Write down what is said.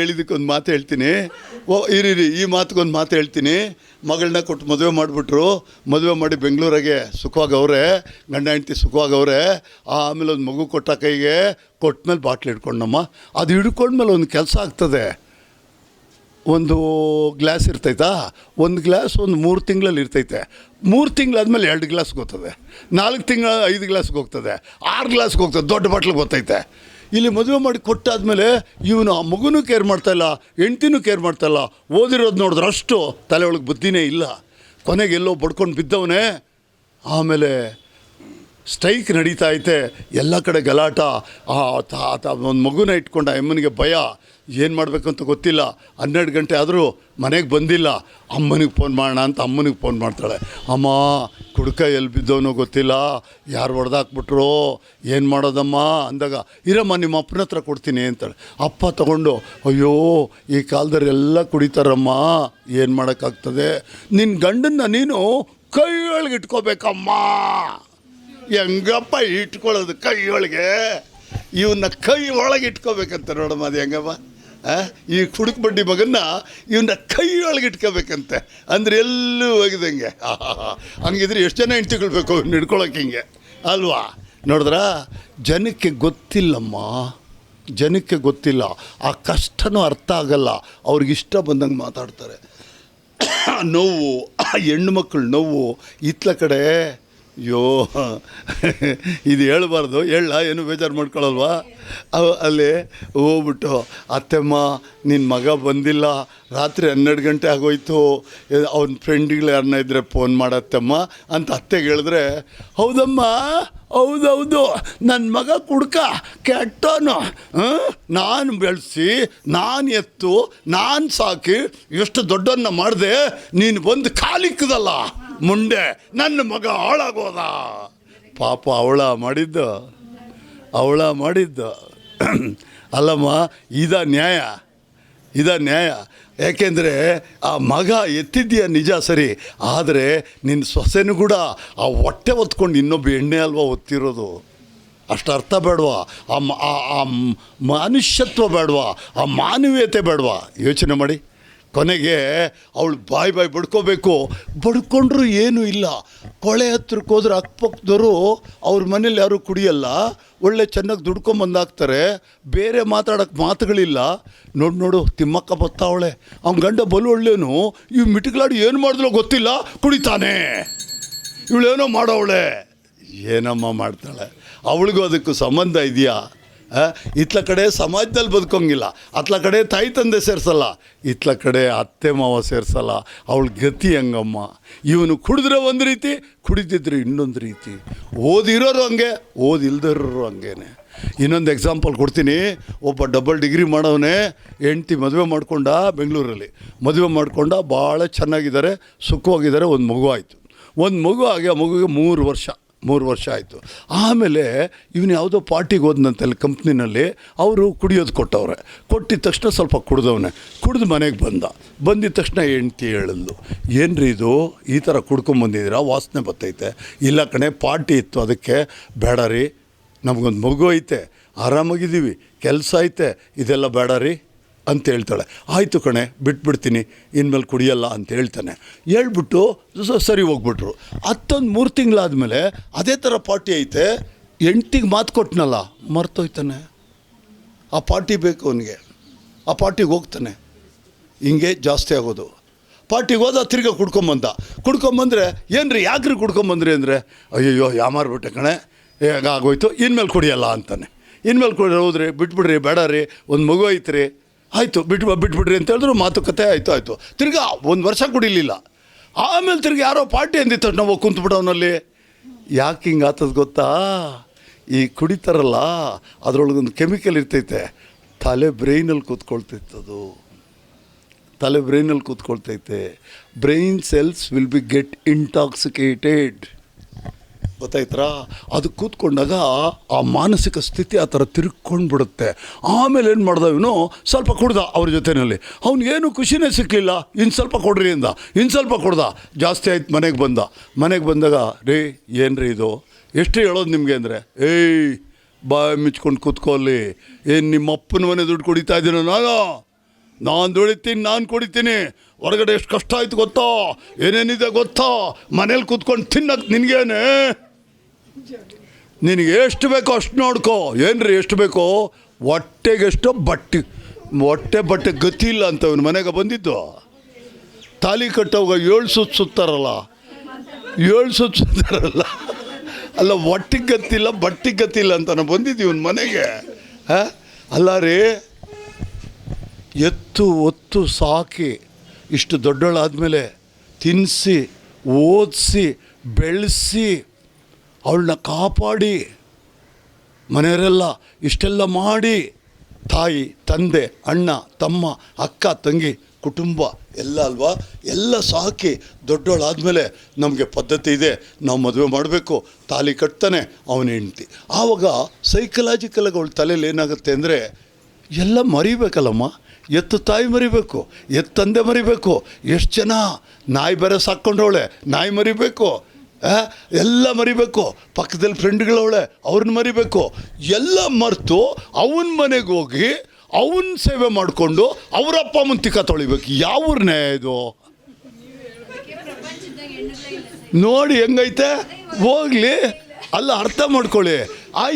ಹೇಳಿದಕ್ಕೊಂದು ಮಾತು ಹೇಳ್ತೀನಿ. ಓ ಇರಿರಿ ಈ ಮಾತಿಗೊಂದು ಮಾತು ಹೇಳ್ತೀನಿ. ಮಗಳನ್ನ ಕೊಟ್ಟು ಮದುವೆ ಮಾಡಿಬಿಟ್ರು. ಮದುವೆ ಮಾಡಿ ಬೆಂಗಳೂರಾಗೆ ಸುಖವಾಗವ್ರೆ ಗಂಡ ಹೆಂಡತಿ ಸುಖವಾಗವ್ರೆ ಆಮೇಲೆ ಒಂದು ಮಗು ಕೊಟ್ಟ ಕೈಗೆ ಕೊಟ್ಮೇಲೆ ಬಾಟ್ಲು ಹಿಡ್ಕೊಂಡಮ್ಮ. ಅದು ಹಿಡ್ಕೊಂಡ್ಮೇಲೆ ಒಂದು ಕೆಲಸ ಆಗ್ತದೆ. ಒಂದು ಗ್ಲಾಸ್ ಇರ್ತೈತಾ? ಒಂದು ಗ್ಲಾಸ್ ಒಂದು ಮೂರು ತಿಂಗಳಲ್ಲಿ ಇರ್ತೈತೆ. ಮೂರು ತಿಂಗಳಾದ್ಮೇಲೆ ಎರಡು ಗ್ಲಾಸ್ ಹೋಗ್ತದೆ. ನಾಲ್ಕು ತಿಂಗಳ ಐದು ಗ್ಲಾಸ್ಗೆ ಹೋಗ್ತದೆ. ಆರು ಗ್ಲಾಸ್ಗೆ ಹೋಗ್ತದೆ. ದೊಡ್ಡ ಬಾಟ್ಲಿಗೆ ಗೊತ್ತೈತೆ ಇಲ್ಲಿ ಮದುವೆ ಮಾಡಿ ಕೊಟ್ಟಾದ್ಮೇಲೆ ಇವನು ಆ ಮಗುನೂ ಕೇರ್ ಮಾಡ್ತಾಯಿಲ್ಲ ಹೆಂಡ್ತಿನೂ ಕೇರ್ ಮಾಡ್ತಾಯಿಲ್ಲ ಓದಿರೋದು ನೋಡಿದ್ರೆ ಅಷ್ಟು ತಲೆ ಒಳಗೆ ಬುದ್ಧಿನೇ ಇಲ್ಲ. ಕೊನೆಗೆ ಎಲ್ಲೋ ಬಡ್ಕೊಂಡು ಬಿದ್ದವನೇ, ಆಮೇಲೆ ಸ್ಟ್ರೈಕ್ ನಡೀತಾ ಐತೆ. ಎಲ್ಲ ಕಡೆ ಗಲಾಟ. ಆ, ಒಂದು ಮಗುನ ಇಟ್ಕೊಂಡ ಅಮ್ಮನಿಗೆ ಭಯ. ಏನು ಮಾಡಬೇಕಂತ ಗೊತ್ತಿಲ್ಲ. ಹನ್ನೆರಡು ಗಂಟೆ ಆದರೂ ಮನೆಗೆ ಬಂದಿಲ್ಲ. ಅಮ್ಮನಿಗೆ ಫೋನ್ ಮಾಡೋಣ ಅಂತ ಅಮ್ಮನಿಗೆ ಫೋನ್ ಮಾಡ್ತಾಳೆ. ಅಮ್ಮ, ಕುಡ್ಕ ಎಲ್ಲಿ ಬಿದ್ದವನು ಗೊತ್ತಿಲ್ಲ. ಯಾರು ಹೊಡೆದಾಕ್ಬಿಟ್ರು? ಏನು ಮಾಡೋದಮ್ಮ? ಅಂದಾಗ, ಇರಮ್ಮ, ನಿಮ್ಮ ಅಪ್ಪನ ಹತ್ರ ಕೊಡ್ತೀನಿ ಅಂತಾಳೆ. ಅಪ್ಪ ತಗೊಂಡು, ಅಯ್ಯೋ, ಈ ಕಾಲದಲ್ಲಿ ಎಲ್ಲ ಕುಡಿತಾರಮ್ಮ. ಏನು ಮಾಡೋಕ್ಕಾಗ್ತದೆ? ನಿನ್ನ ಗಂಡನ್ನ ನೀನು ಕೈಯೊಳಗೆ ಇಟ್ಕೋಬೇಕಮ್ಮ. ಹೆಂಗಪ್ಪ ಇಟ್ಕೊಳ್ಳೋದು ಕೈಯೊಳಗೆ? ಇವನ್ನ ಕೈ ಒಳಗೆ ಇಟ್ಕೋಬೇಕಂತ ನೋಡಮ್ಮ ಅದು ಹೆಂಗಮ್ಮ? ಈ ಕುಡುಕು ಬಡ್ಡಿ ಮಗನ್ನ ಇವನ್ನ ಕೈಯೊಳಗೆ ಇಟ್ಕೋಬೇಕಂತೆ. ಅಂದ್ರೆ ಎಲ್ಲೂ ಹೋಗಿದಂಗೆ. ಹಂಗಿದ್ರೆ ಎಷ್ಟು ಜನ ಹೆಣ್ತಿಕೊಳ್ಬೇಕು ಅವ್ನು ಹಿಡ್ಕೊಳಕ್ಕೆ ಹಿಂಗೆ? ಅಲ್ವಾ? ನೋಡಿದ್ರ? ಜನಕ್ಕೆ ಗೊತ್ತಿಲ್ಲಮ್ಮ. ಜನಕ್ಕೆ ಗೊತ್ತಿಲ್ಲ. ಆ ಕಷ್ಟನೂ ಅರ್ಥ ಆಗಲ್ಲ. ಅವ್ರಿಗೆ ಇಷ್ಟ ಬಂದಂಗೆ ಮಾತಾಡ್ತಾರೆ. ನೋವು, ಆ ಹೆಣ್ಣು ಮಕ್ಕಳು ನೋವು, ಇತ್ಲ ಕಡೆ ಅಯ್ಯೋ, ಇದು ಹೇಳ್ಬಾರ್ದು. ಹೇಳ, ಏನು ಬೇಜಾರು ಮಾಡ್ಕೊಳ್ಳಲ್ವಾ ಅಲ್ಲಿ ಹೋಗ್ಬಿಟ್ಟು, ಅತ್ತೆಮ್ಮ ನಿನ್ನ ಮಗ ಬಂದಿಲ್ಲ. ರಾತ್ರಿ ಹನ್ನೆರಡು ಗಂಟೆ ಆಗೋಯ್ತು. ಅವ್ನ ಫ್ರೆಂಡ್ಗಳು ಯಾರನ್ನ ಇದ್ದರೆ ಫೋನ್ ಮಾಡತ್ತಮ್ಮ? ಅಂತ ಅತ್ತೆಗೆ ಹೇಳಿದ್ರೆ, ಹೌದಮ್ಮ ಹೌದೌದು. ನನ್ನ ಮಗ ಕುಡ್ಕ ಕೆಟ್ಟೋನು ನಾನು ಬೆಳೆಸಿ, ನಾನು ಎತ್ತು, ನಾನು ಸಾಕಿ, ಎಷ್ಟು ದೊಡ್ಡನ್ನ ಮಾಡಿದೆ, ನೀನು ಬಂದು ಕಾಲಿಕ್ಕದಲ್ಲ ಮುಂಡೆ ನನ್ನ ಮಗ ಹಾಳಾಗೋದ. ಪಾಪ ಅವಳ ಮಾಡಿದ್ದು. ಅವಳ ಮಾಡಿದ್ದು. ಅಲ್ಲಮ್ಮ, ಇದ ನ್ಯಾಯ. ಇದ ನ್ಯಾಯ. ಯಾಕೆಂದರೆ ಆ ಮಗ ಎತ್ತಿದ್ದೀಯ ನಿಜ ಸರಿ, ಆದರೆ ನಿನ್ನ ಸೊಸೆನೂ ಕೂಡ ಆ ಹೊಟ್ಟೆ ಒತ್ಕೊಂಡು ಇನ್ನೊಬ್ಬ ಎಣ್ಣೆ ಅಲ್ವಾ ಒತ್ತಿರೋದು ಅಷ್ಟು ಅರ್ಥ ಬೇಡವಾ? ಆ ಮನುಷ್ಯತ್ವ ಬೇಡವಾ? ಆ ಮಾನವೀಯತೆ ಬೇಡವಾ? ಯೋಚನೆ ಮಾಡಿ. ಕೊನೆಗೆ ಅವಳು ಬಾಯಿ ಬಾಯಿ ಬಡ್ಕೋಬೇಕು. ಬಡ್ಕೊಂಡ್ರು ಏನೂ ಇಲ್ಲ. ಕೊಳೆ ಹತ್ರಕ್ಕೆ ಹೋದ್ರೆ ಅಕ್ಕಪಕ್ಕದವರು ಅವ್ರ ಮನೇಲಿ ಯಾರೂ ಕುಡಿಯಲ್ಲ. ಒಳ್ಳೆ ಚೆನ್ನಾಗಿ ದುಡ್ಕೊಂಬಂದಾಗ್ತಾರೆ ಬೇರೆ ಮಾತಾಡೋಕ್ಕೆ ಮಾತುಗಳಿಲ್ಲ. ನೋಡು ನೋಡು, ತಿಮ್ಮಕ್ಕ ಬತ್ತಾವಳೆ ಅವ್ನ ಗಂಡ ಬಲು ಒಳ್ಳೇನು. ಇವು ಮಿಟ್ಗಳಾಡಿ ಏನು ಮಾಡಿದ್ಲೋ ಗೊತ್ತಿಲ್ಲ. ಕುಡಿತಾನೆ. ಇವಳೇನೋ ಮಾಡೋವಳೆ. ಏನಮ್ಮ ಮಾಡ್ತಾಳೆ? ಅವಳಿಗೂ ಅದಕ್ಕೂ ಸಂಬಂಧ ಇದೆಯಾ? ಇತ್ಲ ಕಡೆ ಸಮಾಜದಲ್ಲಿ ಬದುಕೋಂಗಿಲ್ಲ. ಅತ್ಲ ಕಡೆ ತಾಯಿ ತಂದೆ ಸೇರಿಸಲ್ಲ. ಇತ್ಲ ಕಡೆ ಅತ್ತೆ ಮಾವ ಸೇರಿಸಲ್ಲ. ಅವಳ ಗತಿ ಹಂಗಮ್ಮ? ಇವನು ಕುಡಿದ್ರೆ ಒಂದು ರೀತಿ, ಕುಡಿದಿದ್ರೆ ಇನ್ನೊಂದು ರೀತಿ. ಓದಿರೋರು ಹಂಗೆ, ಓದಿಲ್ದಿರೋರು ಹಂಗೇನೆ. ಇನ್ನೊಂದು ಎಕ್ಸಾಂಪಲ್ ಕೊಡ್ತೀನಿ. ಒಬ್ಬ ಡಬಲ್ ಡಿಗ್ರಿ ಮಾಡೋವನೇ, ಹೆಂಡ್ತಿ ಮದುವೆ ಮಾಡ್ಕೊಂಡ ಬೆಂಗಳೂರಲ್ಲಿ. ಮದುವೆ ಮಾಡ್ಕೊಂಡ ಭಾಳ ಚೆನ್ನಾಗಿದ್ದಾರೆ, ಸುಖವಾಗಿದ್ದಾರೆ, ಒಂದು ಮಗು ಆಯಿತು. ಒಂದು ಮಗು ಆಗಿ ಆ ಮಗುಗೆ ಮೂರು ವರ್ಷ. ಮೂರು ವರ್ಷ ಆಯಿತು. ಆಮೇಲೆ ಇವನು ಯಾವುದೋ ಪಾರ್ಟಿಗೆ ಹೋದ್ನಂತಲ್ಲಿ ಕಂಪ್ನಿನಲ್ಲಿ ಅವರು ಕುಡಿಯೋದು ಕೊಟ್ಟವ್ರೆ. ಕೊಟ್ಟಿದ ತಕ್ಷಣ ಸ್ವಲ್ಪ ಕುಡ್ದವನೆ. ಕುಡಿದು ಮನೆಗೆ ಬಂದ. ಬಂದಿದ ತಕ್ಷಣ ಹೆಂಡ್ತಿ ಹೇಳಿದ್ಲು, ಏನ್ರಿ ಇದು? ಈ ಥರ ಕುಡ್ಕೊಂಬಂದಿದ್ದೀರಾ ವಾಸನೆ ಬರ್ತೈತೆ ಇಲ್ಲ ಕಣೆ, ಪಾರ್ಟಿ ಇತ್ತು. ಅದಕ್ಕೆ ಬೇಡ ರೀ. ನಮಗೊಂದು ಮಗು ಐತೆ. ಆರಾಮಾಗಿದ್ದೀವಿ. ಕೆಲಸ ಐತೆ. ಇದೆಲ್ಲ ಬೇಡ ರೀ. ಅಂತ ಹೇಳ್ತಾಳೆ. ಆಯಿತು ಕಣೆ, ಬಿಟ್ಬಿಡ್ತೀನಿ. ಇನ್ಮೇಲೆ ಕುಡಿಯಲ್ಲ ಅಂತ ಹೇಳ್ತಾನೆ. ಹೇಳ್ಬಿಟ್ಟು ಸರಿ ಹೋಗ್ಬಿಟ್ರು. ಹತ್ತೊಂದು ಮೂರು ತಿಂಗಳಾದಮೇಲೆ ಅದೇ ಥರ ಪಾರ್ಟಿ ಐತೆ. ಎಂಟಿಗೆ ಮಾತು ಕೊಟ್ಟನಲ್ಲ ಮರ್ತೋಯ್ತಾನೆ. ಆ ಪಾರ್ಟಿ ಬೇಕು ಅವನಿಗೆ. ಆ ಪಾರ್ಟಿಗೆ ಹೋಗ್ತಾನೆ. ಹಿಂಗೆ ಜಾಸ್ತಿ ಆಗೋದು. ಪಾರ್ಟಿಗೆ ಹೋದ ತಿರ್ಗಿ ಕುಡ್ಕೊಂಬಂದ. ಕುಡ್ಕೊಂಬಂದ್ರೆ ಏನು ರೀ ಯಾಕ್ರಿ ಕುಡ್ಕೊಂಬಂದ್ರಿ? ಅಂದರೆ, ಅಯ್ಯಯ್ಯೋ ಯಾಮಾರ್ಬಿಟ್ಟೆ ಕಣೆ. ಹೇಗಾಗೋಯ್ತು ಇನ್ಮೇಲೆ ಕುಡಿಯಲ್ಲ ಅಂತಾನೆ. ಇನ್ಮೇಲೆ ಕುಡಿ ಹೌದ್ರಿ, ಬಿಟ್ಬಿಡ್ರಿ, ಬೇಡ ರೀ. ಒಂದು ಮಗು ಐತ್ರಿ. ಆಯಿತು ಬಿಟ್ಟು ಬಿಟ್ಬಿಡ್ರಿ ಅಂತ ಹೇಳಿದ್ರು ಮಾತುಕತೆ ಆಯಿತು ಆಯಿತು. ತಿರ್ಗಿ ಒಂದು ವರ್ಷ ಕುಡಿಲಿಲ್ಲ. ಆಮೇಲೆ ತಿರ್ಗಿ ಯಾರೋ ಪಾರ್ಟಿ ಅಂದಿತ್ತು, ನಾವು ಕುಂತ್ಬಿಟ್ಟವನಲ್ಲಿ ಯಾಕೆ ಹಿಂಗೆ ಆತದ ಗೊತ್ತಾ? ಈ ಕುಡಿತಾರಲ್ಲ ಅದರೊಳಗೊಂದು ಕೆಮಿಕಲ್ ಇರ್ತೈತೆ. ತಲೆ ಬ್ರೈನಲ್ಲಿ ಕೂತ್ಕೊಳ್ತಿತ್ತದು ತಲೆ ಬ್ರೈನಲ್ಲಿ ಕೂತ್ಕೊಳ್ತೈತೆ. Brain cells will be get intoxicated. ಗೊತ್ತಾಯ್ತಾ ಅದು ಕೂತ್ಕೊಂಡಾಗ ಆ ಮಾನಸಿಕ ಸ್ಥಿತಿ ಆ ಥರ ತಿರ್ಕೊಂಡು ಬಿಡುತ್ತೆ ಆಮೇಲೆ ಏನು ಮಾಡ್ದ ಇವನು? ಸ್ವಲ್ಪ ಕುಡ್ದ ಅವ್ರ ಜೊತೆಯಲ್ಲಿ ಅವ್ನಿಗೇನು ಖುಷಿನೇ ಸಿಕ್ಕಲಿಲ್ಲ ಇನ್ನು ಸ್ವಲ್ಪ ಕೊಡ್ರಿ ಅಂದ. ಇನ್ನು ಸ್ವಲ್ಪ ಕೊಡ್ದ. ಜಾಸ್ತಿ ಆಯ್ತು ಮನೆಗೆ ಬಂದ. ಮನೆಗೆ ಬಂದಾಗ, ರೀ ಏನು ರೀ ಇದು? ಎಷ್ಟು ಹೇಳೋದು ನಿಮಗೆ ಅಂದರೆ? ಏಯ್, ಬಾಯ್ ಮಿಚ್ಕೊಂಡು ಕೂತ್ಕೊಳ್ಳಿ ಏನು ನಿಮ್ಮ ಅಪ್ಪನ ಮನೆ ದುಡ್ಡು ಕುಡಿತಾ ಇದ್ದೀನೋ ನಾನು? ನಾನು ದುಡಿತೀನಿ, ನಾನು ಕುಡಿತೀನಿ. ಹೊರಗಡೆ ಎಷ್ಟು ಕಷ್ಟ ಆಯ್ತು ಗೊತ್ತಾ? ಏನೇನಿದೆ ಗೊತ್ತಾ? ಮನೇಲಿ ಕೂತ್ಕೊಂಡು ತಿನ್ನಕ್ಕೆ ನಿನಗೇನೆ? ನಿನಗೆ ಎಷ್ಟು ಬೇಕೋ ಅಷ್ಟು ನೋಡ್ಕೋ. ಏನ್ರಿ ಎಷ್ಟು ಬೇಕೋ? ಹೊಟ್ಟೆಗೆಷ್ಟೋ ಬಟ್ಟೆ. ಹೊಟ್ಟೆ ಬಟ್ಟೆ ಗತಿ ಇಲ್ಲ ಅಂತ ಅವನ ಮನೆಗೆ ಬಂದಿದ್ದು. ತಾಲಿ ಕಟ್ಟೋವಾಗ ಏಳು ಸುತ್ತ ಸುತ್ತಾರಲ್ಲ? ಏಳು ಸುತ್ತ ಸುತ್ತಾರಲ್ಲ? ಅಲ್ಲ ಹೊಟ್ಟಿಗೆ ಗತ್ತಿಲ್ಲ ಬಟ್ಟಿಗೆ ಗತ್ತಿಲ್ಲ ಅಂತ ನಾವು ಬಂದಿದ್ದೀವಿ ಇವನು ಮನೆಗೆ. ಹಾಂ? ಅಲ್ಲ ರೀ, ಎತ್ತು ಒತ್ತು ಸಾಕಿ, ಇಷ್ಟು ದೊಡ್ಡವಳಾದಮೇಲೆ ತಿನ್ನಿಸಿ ಓದಿಸಿ, ಬೆಳೆಸಿ ಅವಳನ್ನ ಕಾಪಾಡಿ. ಮನೆಯವರೆಲ್ಲ ಇಷ್ಟೆಲ್ಲ ಮಾಡಿ. ತಾಯಿ, ತಂದೆ, ಅಣ್ಣ, ತಮ್ಮ, ಅಕ್ಕ, ತಂಗಿ, ಕುಟುಂಬ, ಎಲ್ಲ ಅಲ್ವಾ? ಎಲ್ಲ ಸಾಕಿ ದೊಡ್ಡವಳಾದಮೇಲೆ ನಮಗೆ ಪದ್ಧತಿ ಇದೆ. ನಾವು ಮದುವೆ ಮಾಡಬೇಕು. ತಾಲಿ ಕಟ್ತಾನೆ ಅವನ ಹೆಂಡ್ತಿ. ಆವಾಗ ಸೈಕಲಾಜಿಕಲಾಗಿ ಅವಳ ತಲೆಯಲ್ಲಿ ಏನಾಗುತ್ತೆ ಅಂದರೆ ಎಲ್ಲ ಮರಿಬೇಕಲ್ಲಮ್ಮ. ಎತ್ತು ತಾಯಿ ಮರಿಬೇಕು ಎತ್ತಂದೆ ತಂದೆ ಮರಿಬೇಕು, ಎಷ್ಟು ಜನ ನಾಯಿ ಬೇರೆ ಸಾಕ್ಕೊಂಡವಳೆ ನಾಯಿ ಮರಿಬೇಕು ಎಲ್ಲ ಮರಿಬೇಕು. ಪಕ್ಕದಲ್ಲಿ ಫ್ರೆಂಡ್ಗಳವಳೆ ಅವ್ರನ್ನ ಮರಿಬೇಕು. ಎಲ್ಲ ಮರೆತು ಅವನ ಮನೆಗೆ ಹೋಗಿ ಅವನ ಸೇವೆ ಮಾಡಿಕೊಂಡು ಅವರಪ್ಪ ತಿಕ್ಕ ತೊಳಿಬೇಕು. ಯಾವ್ರನ್ನೇ ಇದು? ನೋಡಿ ಹೆಂಗೈತೆ? ಹೋಗ್ಲಿ. ಅಲ್ಲ, ಅರ್ಥ ಮಾಡ್ಕೊಳ್ಳಿ. ಆಯ್ತು.